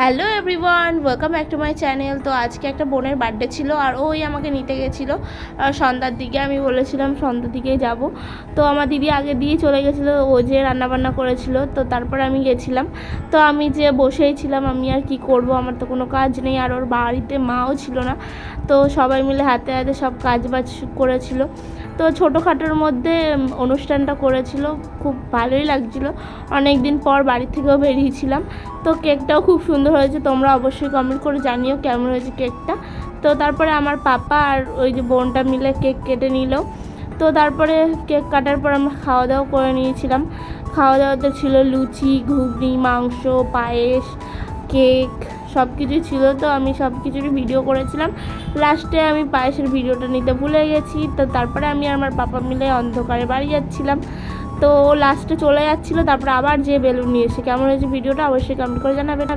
Hello everyone, welcome back to my channel. তো আজকে একটা বোনের বার্থডে ছিল আর ওই আমাকে নিতে গেছিল সন্ধ্যার দিকে। আমি বলেছিলাম সন্ধ্যার দিকেই যাব। তো আমার দিদি আগে দিয়ে চলে গেছিল, ও যে রান্নাবান্না করেছিল, তো তারপর আমি গেছিলাম। তো আমি যে বসেই ছিলাম, আমি আর কি করব? আমার তো কোনো কাজ নেই, আর ওর বাড়িতে মাও ছিল না। তো সবাই মিলে হাতে হাতে সব কাজ বাজ করেছিল। তো ছোটোখাটোর মধ্যে অনুষ্ঠানটা করেছিল, খুব ভালোই লাগছিল। অনেক দিন পর বাড়ি থেকেও বেরিয়েছিলাম। তো কেকটাও খুব সুন্দর হয়েছে, তোমরা অবশ্যই কমেন্ট করে জানিও কেমন হয়েছে কেকটা। তো তারপরে আমার পাপা আর ওই যে বোনটা মিলে কেক কেটে নিল। তো তারপরে কেক কাটার পর আমরা খাওয়া দাওয়া করে নিয়েছিলাম। খাওয়া দাওয়াতে ছিল লুচি, ঘুগনি, মাংস, পায়েস, কেক। সব কিছুই ছিল তো আমি সব কিছুরই ভিডিও করেছিলাম। লাস্টে আমি পায়েসের ভিডিওটা নিতে ভুলে গেছি, তো তারপরে আমি আমার পাপা মিলে অন্ধকারে বাড়ি যাচ্ছিলাম। তো লাস্টে চলে যাচ্ছিল, তারপরে আবার যে বেলুন নিয়ে এসে, কেমন হয়েছে ভিডিওটা অবশ্যই কমেন্ট করে জানাবেন।